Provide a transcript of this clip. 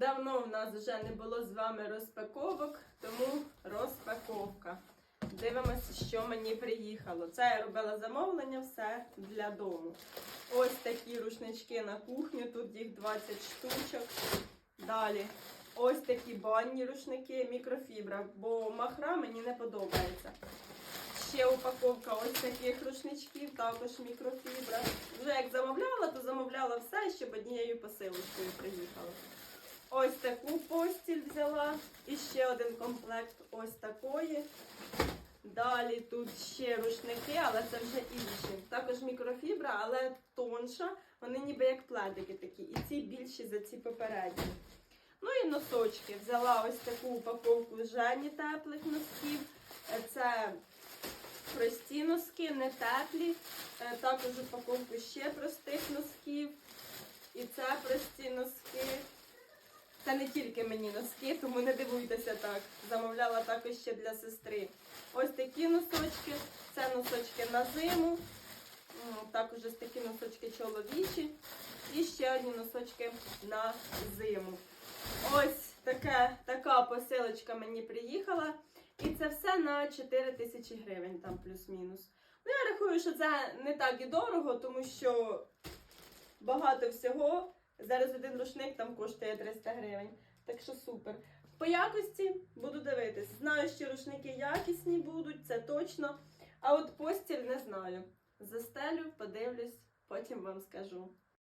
Давно в нас вже не було з вами розпаковок, тому розпаковка. Дивимося, що мені приїхало. Це я робила замовлення, все для дому. Ось такі рушнички на кухню, тут їх 20 штучок. Далі ось такі банні рушники, мікрофібра, бо махра мені не подобається. Ще упаковка ось таких рушничків, також мікрофібра. Вже як замовляла, то замовляла все, щоб однією посилочкою. Ось таку постіль взяла. І ще один комплект ось такої. Далі тут ще рушники, але це вже інші. Також мікрофібра, але тонша. Вони ніби як пледики такі. І ці більші за ці попередні. Ну і носочки. Взяла ось таку упаковку Жені теплих носків. Це прості носки, не теплі. Е, Також упаковку ще простих носків. І це прості носки. Це не тільки мені носки, тому не дивуйтеся так. Замовляла також ще для сестри. Ось такі носочки. Це носочки на зиму. Також ось такі носочки чоловічі. І ще одні носочки на зиму. Ось таке, така посилочка мені приїхала. І це все на 4 тисячі гривень, там плюс-мінус. Ну, я рахую, що це не так і дорого, тому що багато всього. Зараз один рушник там коштує 300 гривень. Так що супер. По якості буду дивитись. Знаю, що рушники якісні будуть, це точно. А от постіль не знаю. Застелю, подивлюсь, потім вам скажу.